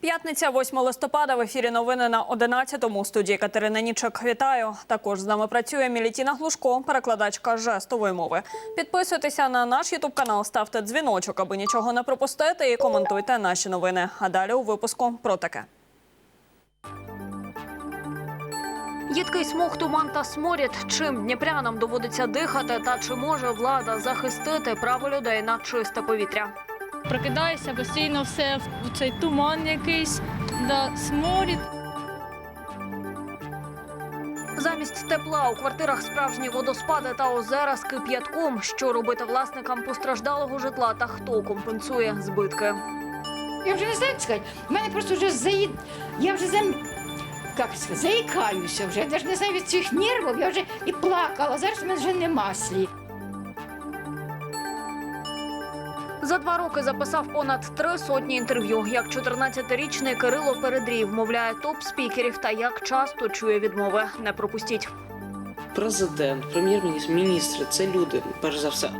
П'ятниця, 8 листопада. В ефірі новини на 11-му. Студії Катерина Нічок. Вітаю. Також з нами працює Мілітіна Глушко, перекладачка жестової мови. Підписуйтеся на наш ютуб канал, ставте дзвіночок, аби нічого не пропустити, і коментуйте наші новини. А далі у випуску про таке. Їдкий смог, туман та сморід. Чим дніпрянам доводиться дихати, та чи може влада захистити право людей на чисте повітря? Прокидаюся постійно все в цей туман якийсь, да, сморід. Замість тепла у квартирах справжні водоспади та озера з кип'ятком. Що робити власникам постраждалого житла та хто компенсує збитки? Я вже не знаю, як сказати. У мене просто вже заїд... Я вже зам... як сказати, заїкаюся вже. Я навіть не знаю від цих нервів, я вже і плакала. Зараз у мене вже нема слів. Два роки записав понад три сотні інтерв'ю. Як 14-річний Кирило Передрій вмовляє топ-спікерів та як часто чує відмови. Не пропустіть. Президент, прем'єр-міністр, міністри це люди, перш за все.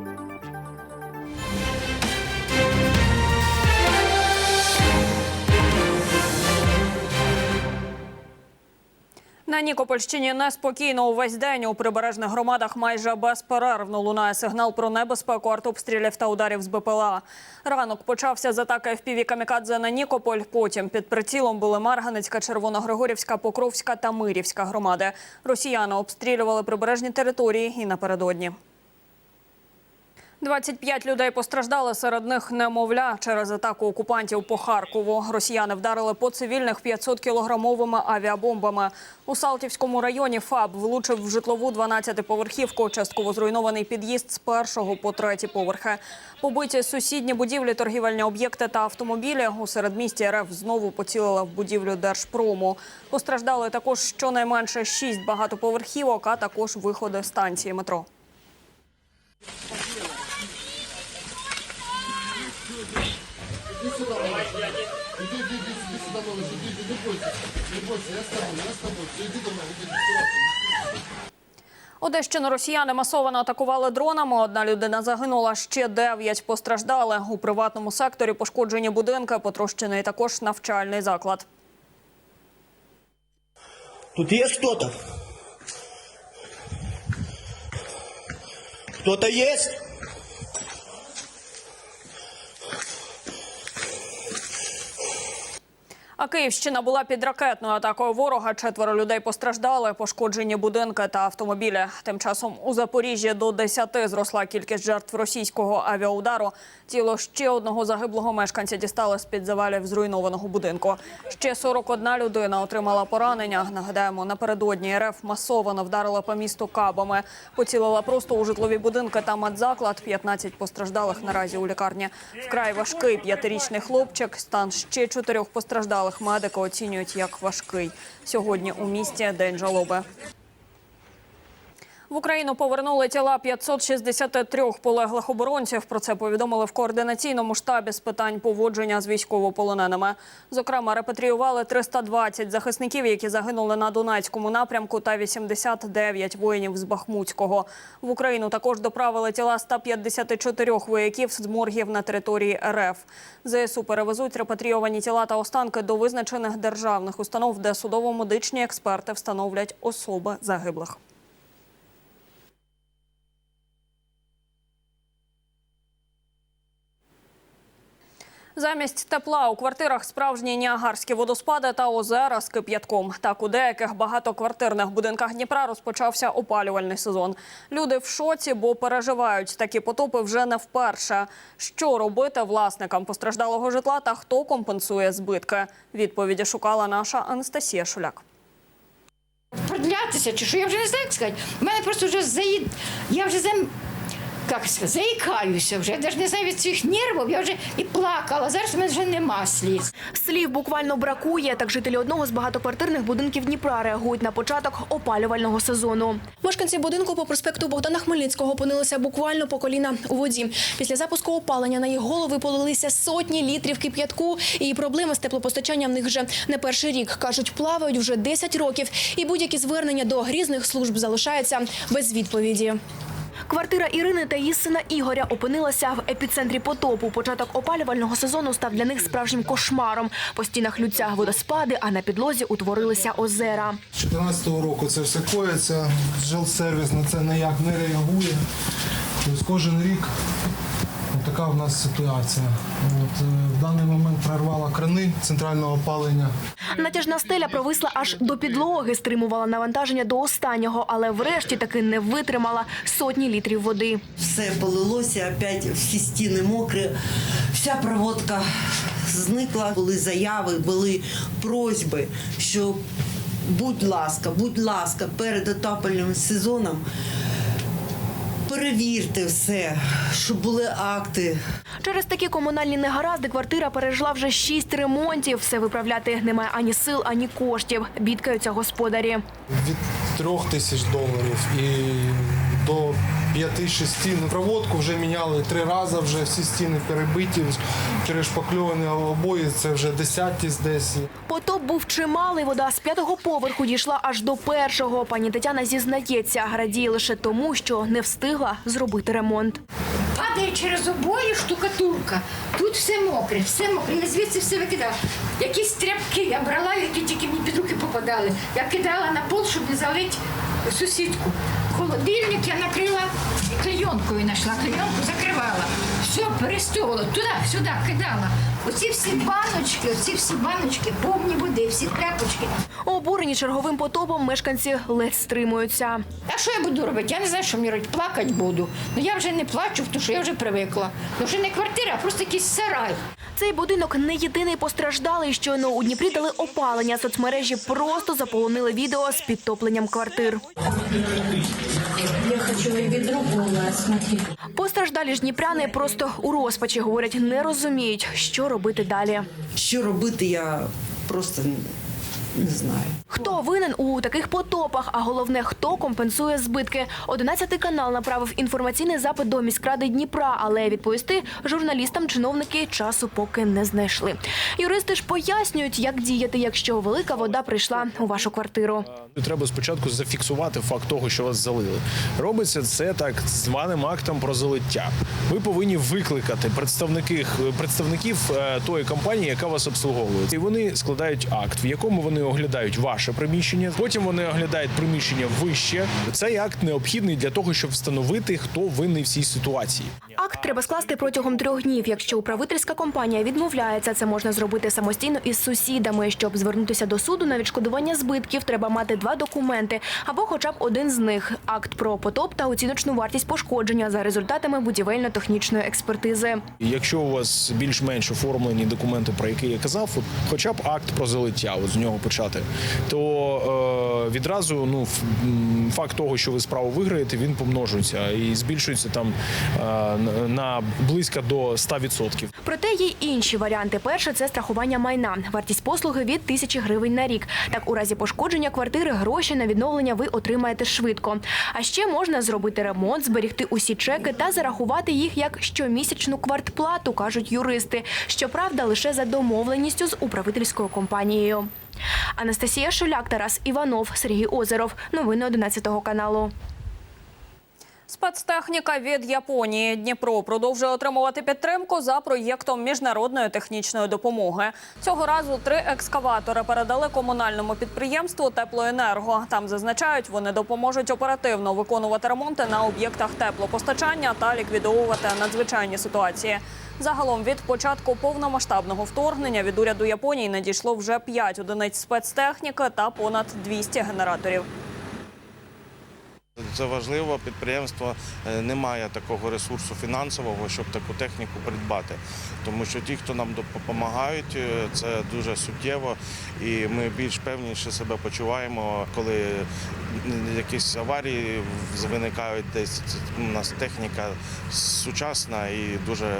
На Нікопольщині неспокійно увесь день у прибережних громадах майже безперервно лунає сигнал про небезпеку артобстрілів та ударів з БПЛА. Ранок почався з атаки в Камікадзе на Нікополь. Потім під прицілом були Марганецька, Червоногригорівська, Покровська та Мирівська громади. Росіяни обстрілювали прибережні території і напередодні. 25 людей постраждали, серед них немовля через атаку окупантів по Харкову. Росіяни вдарили по цивільних 500-кілограмовими авіабомбами. У Салтівському районі ФАБ влучив в житлову 12-поверхівку. Частково зруйнований під'їзд з першого по третій поверхи. Побиті сусідні будівлі, торгівельні об'єкти та автомобілі. У середмісті РФ знову поцілила в будівлю Держпрому. Постраждали також щонайменше шість багатоповерхівок, а також виходи станції метро. Одещину росіяни масово атакували дронами. Одна людина загинула, ще дев'ять постраждали. У приватному секторі пошкоджені будинки, потрощений також навчальний заклад. Тут есть кто-то? Кто-то есть? Київщина була під ракетною атакою ворога. Четверо людей постраждали, пошкоджені будинки та автомобілі. Тим часом у Запоріжжі до 10 зросла кількість жертв російського авіаудару. Тіло ще одного загиблого мешканця дістали з-під завалів зруйнованого будинку. Ще 41 людина отримала поранення. Нагадаємо, напередодні РФ масово вдарила по місту кабами. Поцілила просто у житлові будинки та медзаклад. 15 постраждалих наразі у лікарні. Вкрай важкий п'ятирічний хлопчик. Стан ще чотирьох постраждалих медики оцінюють як важкий. Сьогодні у місті день жалоби. В Україну повернули тіла 563 полеглих оборонців. Про це повідомили в координаційному штабі з питань поводження з військовополоненими. Зокрема, репатріювали 320 захисників, які загинули на Донецькому напрямку, та 89 воїнів з Бахмутського. В Україну також доправили тіла 154 вояків з моргів на території РФ. ЗСУ перевезуть репатрійовані тіла та останки до визначених державних установ, де судово-медичні експерти встановлять особи загиблих. Замість тепла у квартирах справжні ніагарські водоспади та озера з кип'ятком. Так у деяких багатоквартирних будинках Дніпра розпочався опалювальний сезон. Люди в шоці, бо переживають такі потопи вже не вперше. Що робити власникам постраждалого житла та хто компенсує збитки? Відповіді шукала наша Анастасія Шуляк. Продлятися чи що, я вже не знаю, як сказати. У мене просто вже заїд... Я вже зам... сказати, заїкаюся вже. Я навіть не знаю від цих нервів, я вже і плакала. Зараз у мене вже нема сліз. Слів буквально бракує. Так жителі одного з багатоквартирних будинків Дніпра реагують на початок опалювального сезону. Мешканці будинку по проспекту Богдана Хмельницького опинилися буквально по коліна у воді. Після запуску опалення на їх голови полилися сотні літрів кип'ятку. І проблеми з теплопостачанням в них вже не перший рік. Кажуть, плавають вже 10 років. І будь-які звернення до різних служб залишаються без відповіді. Квартира Ірини та її сина Ігоря опинилася в епіцентрі потопу. Початок опалювального сезону став для них справжнім кошмаром. По стінах лються водоспади, а на підлозі утворилися озера. З 2014 року це все коїться. Жилсервіс на це ніяк не реагує. Тобто кожен рік така в нас ситуація. От, е, в даний момент прорвала крани центрального опалення. Натяжна стеля провисла аж до підлоги, стримувала навантаження до останнього, але врешті таки не витримала сотні літрів води. Все полилося, опять всі стіни мокрі, вся проводка зникла. Були заяви, були просьби, що будь ласка, будь ласка, перед отопельним сезоном перевірте все, щоб були акти, Через такі комунальні негаразди квартира пережила вже шість ремонтів. Все виправляти немає ані сил, ані коштів. Бідкаються господарі. Від трьох тисяч доларів і до 5-6. Ну, проводку вже міняли три рази, вже всі стіни перебиті, перешпакльовані обої, це вже десяті десь. Потоп був чималий. Вода з п'ятого поверху дійшла аж до першого. Пані Тетяна зізнається, радіє лише тому, що не встигла зробити ремонт. Падає через обої штукатурка. Тут все мокре, все мокре. Я звідси все викидала. Якісь тряпки я брала, які тільки мені під руки попадали. Я кидала на пол, щоб не залити сусідку. Холодильник я накрила клейонкою знайшла, клейонку закривала. Все, перестовувала, туди, сюди кидала. Оці всі баночки, оці всі баночки, повні води, всі тряпочки. Обурені черговим потопом мешканці ледь стримуються. А що я буду робити? Я не знаю, що мені робити. Плакати буду. Ну я вже не плачу, тому що я вже привикла. Ну вже не квартира, а просто якийсь сарай. Цей будинок не єдиний постраждалий. Щойно у Дніпрі дали опалення. Соцмережі просто заполонили відео з підтопленням квартир. Постраждалі ж дніпряни просто у розпачі говорять, не розуміють, що робити далі. що робити, я просто не знаю. Хто винен у таких потопах? А головне, хто компенсує збитки? Одинадцятий канал направив інформаційний запит до міськради Дніпра, але відповісти журналістам чиновники часу поки не знайшли. Юристи ж пояснюють, як діяти, якщо велика вода прийшла у вашу квартиру. Треба спочатку зафіксувати факт того, що вас залили. Робиться це так званим актом про залиття. Ви повинні викликати представників представників е, тої компанії, яка вас обслуговує. І вони складають акт, в якому вони оглядають ваше приміщення. Потім вони оглядають приміщення вище. Цей акт необхідний для того, щоб встановити, хто винний в цій ситуації. Акт треба скласти протягом трьох днів. Якщо управительська компанія відмовляється, це можна зробити самостійно із сусідами. Щоб звернутися до суду на відшкодування збитків, треба мати два документи або, хоча б один з них акт про потоп та оціночну вартість пошкодження за результатами будівельно-технічної експертизи. Якщо у вас більш-менш оформлені документи, про які я казав, от хоча б акт про залиття, от з нього почати, то е, відразу ну факт того, що ви справу виграєте, він помножується і збільшується там е, на- близько до 100%. Проте є інші варіанти. Перше це страхування майна. Вартість послуги від тисячі гривень на рік. Так, у разі пошкодження квартири гроші на відновлення ви отримаєте швидко. А ще можна зробити ремонт, зберегти усі чеки та зарахувати їх як щомісячну квартплату, кажуть юристи. Щоправда, лише за домовленістю з управительською компанією. Анастасія Шуляк, Тарас Іванов, Сергій Озеров. Новини 11 каналу. Спецтехніка від Японії Дніпро продовжує отримувати підтримку за проєктом міжнародної технічної допомоги. Цього разу три екскаватори передали комунальному підприємству Теплоенерго. Там зазначають, вони допоможуть оперативно виконувати ремонти на об'єктах теплопостачання та ліквідовувати надзвичайні ситуації. Загалом від початку повномасштабного вторгнення від уряду Японії надійшло вже 5 одиниць спецтехніки та понад 200 генераторів. Це важливо. Підприємство е, не має такого ресурсу фінансового, щоб таку техніку придбати. Тому що ті, хто нам допомагають, е, це дуже суттєво, і ми більш певніше себе почуваємо, коли якісь аварії виникають десь. У нас техніка сучасна і дуже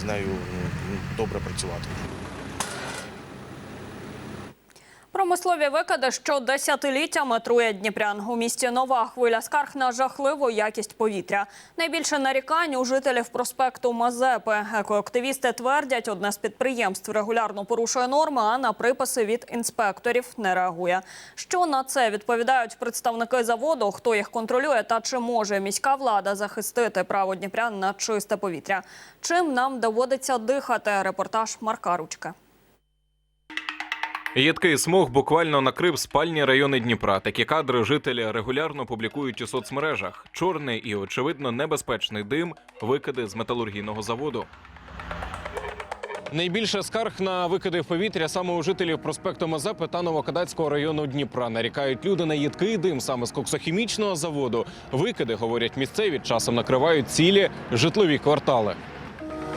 з нею добре працювати. Про Промислові викиди, що десятиліттями трує Дніпрян. У місті нова хвиля скарг на жахливу якість повітря. Найбільше нарікань у жителів проспекту Мазепи. Екоактивісти твердять, одне з підприємств регулярно порушує норми, а на приписи від інспекторів не реагує. Що на це відповідають представники заводу? Хто їх контролює та чи може міська влада захистити право Дніпрян на чисте повітря? Чим нам доводиться дихати? Репортаж Марка Ручка. Їдкий смог буквально накрив спальні райони Дніпра. Такі кадри жителі регулярно публікують у соцмережах. Чорний і очевидно небезпечний дим, викиди з металургійного заводу. Найбільше скарг на викиди в повітря саме у жителів проспекту Мазепи та Новокадацького району Дніпра. Нарікають люди на їдкий дим саме з коксохімічного заводу. Викиди, говорять місцеві, часом накривають цілі житлові квартали.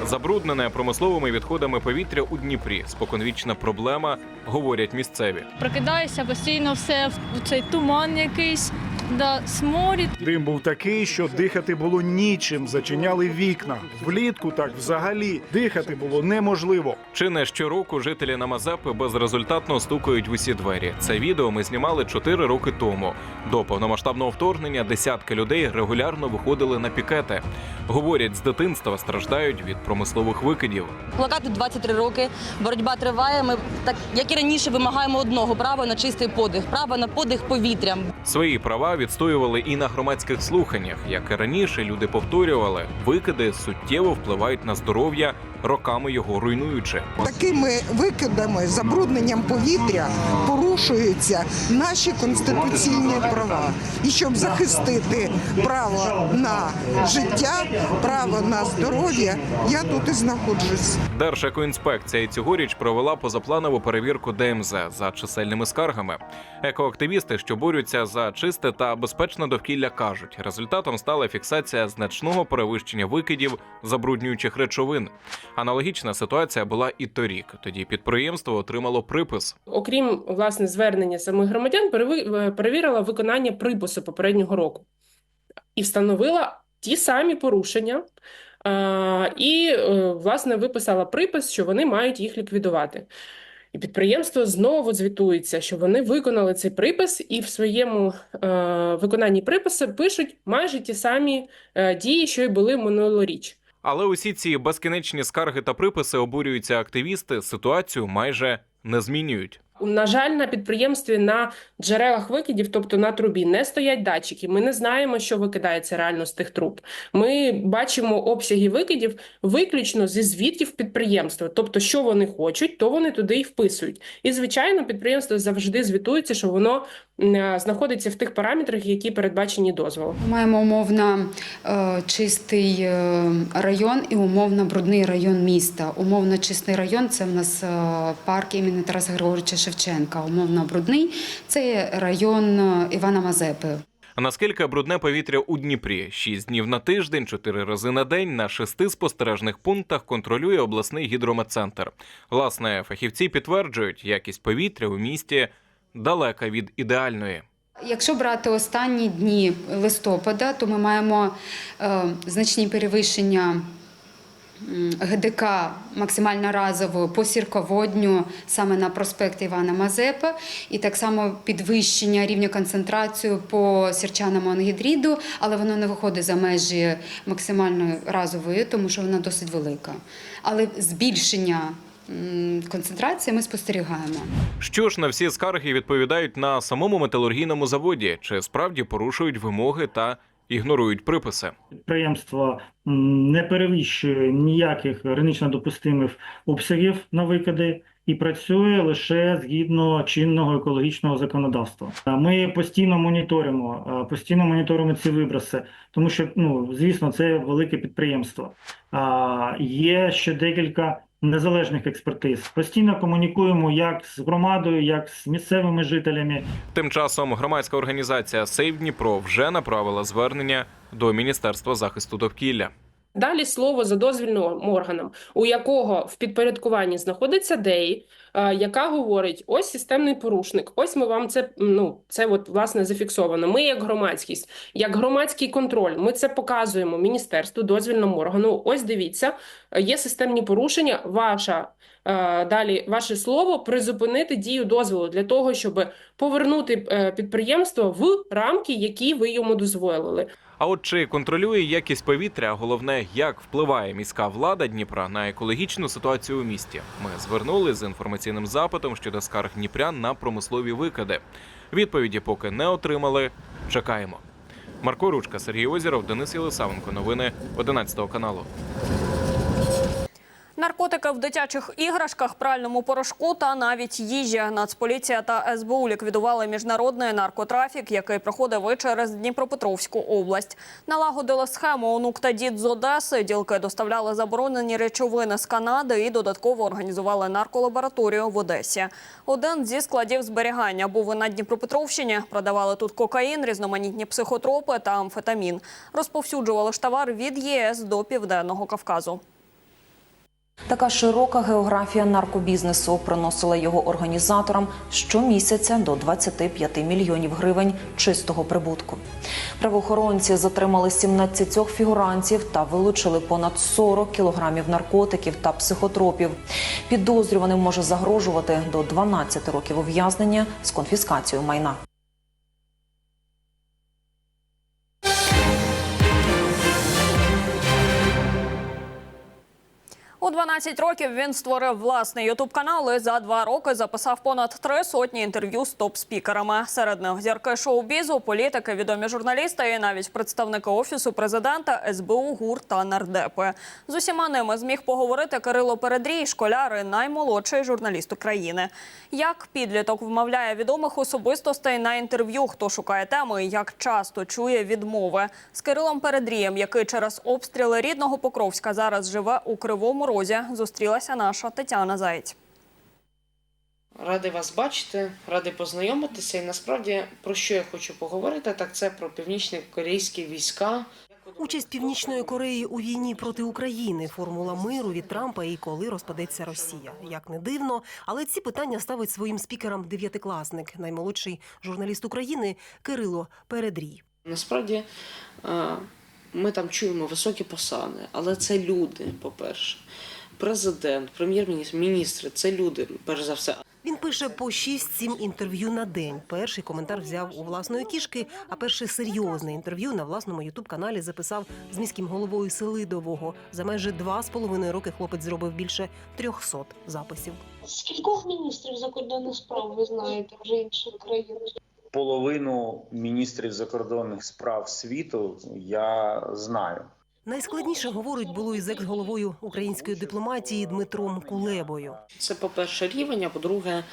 Забруднене промисловими відходами повітря у Дніпрі. Споконвічна проблема, говорять місцеві. Прокидаюся постійно все в цей туман якийсь, да, сморід. Дим був такий, що дихати було нічим. Зачиняли вікна. Влітку так взагалі дихати було неможливо. Чи не щороку жителі на Мазепи безрезультатно стукають в усі двері. Це відео ми знімали 4 роки тому. До повномасштабного вторгнення десятки людей регулярно виходили на пікети. Говорять, з дитинства страждають від промислових викидів. Плакату 23 роки. Боротьба триває. Ми так як і раніше вимагаємо одного права на чистий подих, права на подих повітрям. Свої права відстоювали і на громадських слуханнях. Як і раніше, люди повторювали, викиди суттєво впливають на здоров'я, роками його руйнуючи. Такими викидами, забрудненням повітря порушуються наші конституційні права. І щоб захистити право на життя, право на здоров'я, я тут і знаходжусь. Держекоінспекція і цьогоріч провела позапланову перевірку ДМЗ за чисельними скаргами. Екоактивісти, що борються за чисте та безпечне довкілля, кажуть, результатом стала фіксація значного перевищення викидів забруднюючих речовин. Аналогічна ситуація була і торік. Тоді підприємство отримало припис. окрім власне звернення самих громадян, переви- перевірила виконання припису попереднього року і встановила ті самі порушення. е, І е, власне виписала припис, що вони мають їх ліквідувати. І підприємство знову звітується, що вони виконали цей припис, і в своєму е, виконанні припису пишуть майже ті самі е, дії, що й були минулоріч. Але усі ці безкінечні скарги та приписи обурюються активісти. Ситуацію майже не змінюють. На жаль, на підприємстві на джерелах викидів, тобто на трубі, не стоять датчики. Ми не знаємо, що викидається реально з тих труб. Ми бачимо обсяги викидів виключно зі звітів підприємства. Тобто, що вони хочуть, то вони туди і вписують. І звичайно, підприємство завжди звітується, що воно знаходиться в тих параметрах, які передбачені дозволом. Маємо умовно е, чистий е, район і умовно брудний район міста. Умовно чистий район це в нас е, парк імені Тараса Григоровича Шевченка. Умовно брудний це район е, Івана Мазепи. А Наскільки брудне повітря у Дніпрі? Шість днів на тиждень, чотири рази на день на шести спостережних пунктах контролює обласний гідрометцентр. Власне, фахівці підтверджують, якість повітря у місті далека від ідеальної. Якщо брати останні дні листопада, то ми маємо е, значні перевищення ГДК максимально разово по сірководню саме на проспекті Івана Мазепи, і так само підвищення рівня концентрації по сірчаному ангідріду, але воно не виходить за межі максимальної разової, тому що вона досить велика. Але збільшення концентрації ми спостерігаємо. Що ж на всі скарги відповідають на самому металургійному заводі? Чи справді порушують вимоги та ігнорують приписи? Підприємство не перевищує ніяких гранично допустимих обсягів на викиди і працює лише згідно чинного екологічного законодавства. Ми постійно моніторимо, постійно моніторимо ці виброси, тому що ну звісно, це велике підприємство. А, Є ще декілька. Незалежних експертиз постійно комунікуємо як з громадою, як з місцевими жителями. Тим часом громадська організація Сейв Дніпро вже направила звернення до Міністерства захисту довкілля. Далі слово за дозвільним органом, у якого в підпорядкуванні знаходиться ДЕІ, е, яка говорить: ось системний порушник, ось ми вам це ну це от власне зафіксовано. Ми, як громадськість, як громадський контроль, ми це показуємо міністерству, дозвільному органу. Ось дивіться, є системні порушення. Ваша е, далі ваше слово призупинити дію дозволу для того, щоб повернути е, підприємство в рамки, які ви йому дозволили. А от чи контролює якість повітря, а головне, як впливає міська влада Дніпра на екологічну ситуацію у місті? Ми звернули з інформаційним запитом щодо скарг Дніпрян на промислові викиди. Відповіді поки не отримали. Чекаємо. Марко Ручка, Сергій Озіров, Денис Єлисавенко. Новини 11 каналу. Наркотики в дитячих іграшках, пральному порошку та навіть їжі. Нацполіція та СБУ ліквідували міжнародний наркотрафік, який проходив і через Дніпропетровську область. Налагодили схему онук та дід з Одеси. Ділки доставляли заборонені речовини з Канади і додатково організували нарколабораторію в Одесі. Один зі складів зберігання був і на Дніпропетровщині. Продавали тут кокаїн, різноманітні психотропи та амфетамін. Розповсюджували ж товар від ЄС до Південного Кавказу. Така широка географія наркобізнесу приносила його організаторам щомісяця до 25 мільйонів гривень чистого прибутку. Правоохоронці затримали 17 фігурантів та вилучили понад 40 кілограмів наркотиків та психотропів. Підозрюваним може загрожувати до 12 років ув'язнення з конфіскацією майна. 12 років він створив власний ютуб канал і за два роки записав понад три сотні інтерв'ю з топ-спікерами. Серед них зірки шоу-бізу, політики, відомі журналісти і навіть представники офісу президента, СБУ, ГУР та нардепи. З усіма ними зміг поговорити Кирило Передрій, школяр і наймолодший журналіст України. Як підліток вмовляє відомих особистостей на інтерв'ю, хто шукає теми як часто чує відмови з Кирилом Передрієм, який через обстріли рідного Покровська зараз живе у Кривому Розі, зустрілася наша Тетяна Заєць. Радий вас бачити, радий познайомитися. І насправді про що я хочу поговорити, так це про північно-корейські війська. Участь Північної Кореї у війні проти України, формула миру від Трампа і коли розпадеться Росія. Як не дивно, але ці питання ставить своїм спікерам дев'ятикласник, наймолодший журналіст України Кирило Передрій. Насправді е, ми там чуємо високі посади, але це люди, по-перше. Президент, прем'єр-міністр, міністри це люди, перш за все. Він пише по 6-7 інтерв'ю на день. Перший коментар взяв у власної кішки, а перше серйозне інтерв'ю на власному ютуб-каналі записав з міським головою Селидового. За майже два з половиною роки хлопець зробив більше 300 записів. Скількох міністрів закордонних справ ви знаєте вже інших країн? половину міністрів закордонних справ світу я знаю. Найскладніше говорить було із екс-головою української дипломатії Дмитром Кулебою. Це, по-перше, рівень, а по-друге,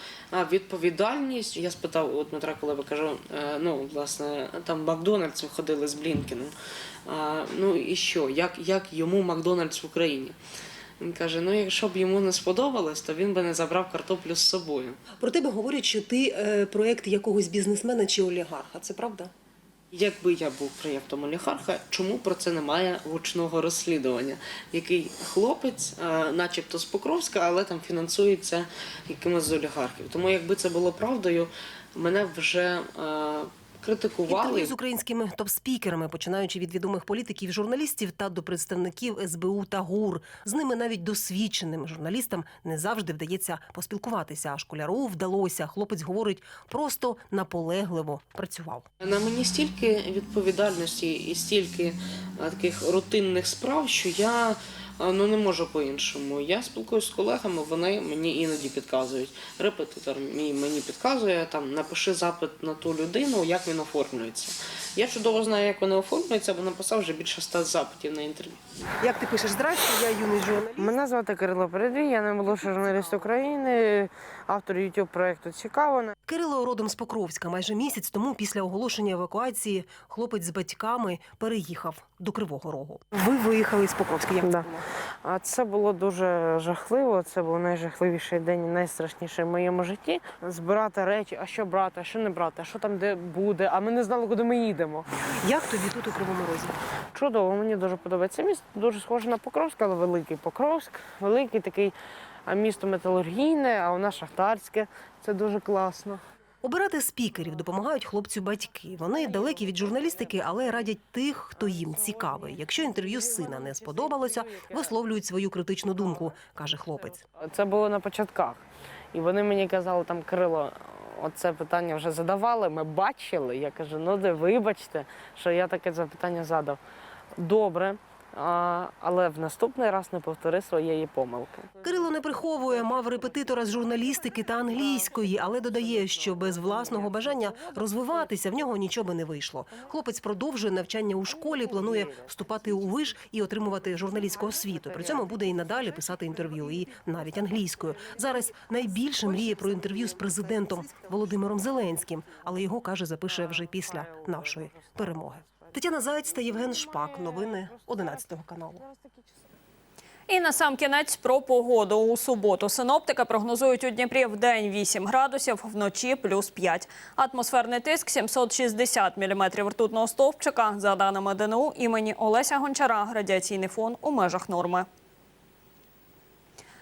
відповідальність. Я спитав у Дмитра Кулеба, кажу, е, ну, власне, там Макдональдс ходили з Блінкеном. Ну і що? Як, як йому Макдональдс в Україні? Він каже: ну, якщо б йому не сподобалось, то він би не забрав картоплю з собою. Про тебе говорять, що ти е, проект якогось бізнесмена чи олігарха. Це правда? Якби я був проєктом олігарха, чому про це немає гучного розслідування? Який хлопець, е, начебто з Покровська, але там фінансується якимось з олігархів. Тому якби це було правдою, мене вже е, критикували. Інтерв'ю з українськими топ-спікерами, починаючи від відомих політиків, журналістів та до представників СБУ та ГУР. З ними навіть досвідченим журналістам не завжди вдається поспілкуватися. А школяру вдалося. Хлопець говорить, просто наполегливо працював. На мені стільки відповідальності і стільки таких рутинних справ, що я ну не можу по-іншому. Я спілкуюся з колегами, вони мені іноді підказують. Репетитор мій мені підказує там напиши запит на ту людину, як він оформлюється. Я чудово знаю, як вони оформлюються, бо написав вже більше ста запитів на інтерв'ю. Як ти пишеш здрасте, я юний журналіст. Мене звати Кирило Передрій, я наймолодший журналіст України, автор youtube проекту Цікаво. Кирило родом з Покровська. Майже місяць тому, після оголошення евакуації, хлопець з батьками переїхав до Кривого Рогу. Ви виїхали з Покровська. Як Да. А це було дуже жахливо. Це був найжахливіший день, і найстрашніший в моєму житті. Збирати речі, а що брати, а що не брати, а що там де буде. А ми не знали, куди ми їдемо. Як тобі тут у Кривому Розі? Чудово, мені дуже подобається. Місто дуже схоже на Покровськ, але великий Покровськ, великий такий а місто металургійне, а у нас шахтарське. Це дуже класно. Обирати спікерів допомагають хлопцю батьки. Вони далекі від журналістики, але радять тих, хто їм цікавий. Якщо інтерв'ю сина не сподобалося, висловлюють свою критичну думку, каже хлопець. Це було на початках. І вони мені казали, там Кирило, оце питання вже задавали, ми бачили. Я кажу, ну де вибачте, що я таке запитання задав. Добре, але в наступний раз не повтори своєї помилки. Кирило не приховує, мав репетитора з журналістики та англійської, але додає, що без власного бажання розвиватися в нього нічого не вийшло. Хлопець продовжує навчання у школі, планує вступати у виш і отримувати журналістську освіту. При цьому буде і надалі писати інтерв'ю, і навіть англійською. Зараз найбільше мріє про інтерв'ю з президентом Володимиром Зеленським, але його каже, запише вже після нашої перемоги. Тетяна Заєць та Євген Шпак. Новини 11 каналу. І на сам кінець про погоду. У суботу Синоптика прогнозують у Дніпрі в день 8 градусів, вночі плюс 5. Атмосферний тиск 760 міліметрів ртутного стовпчика. За даними ДНУ імені Олеся Гончара, радіаційний фон у межах норми.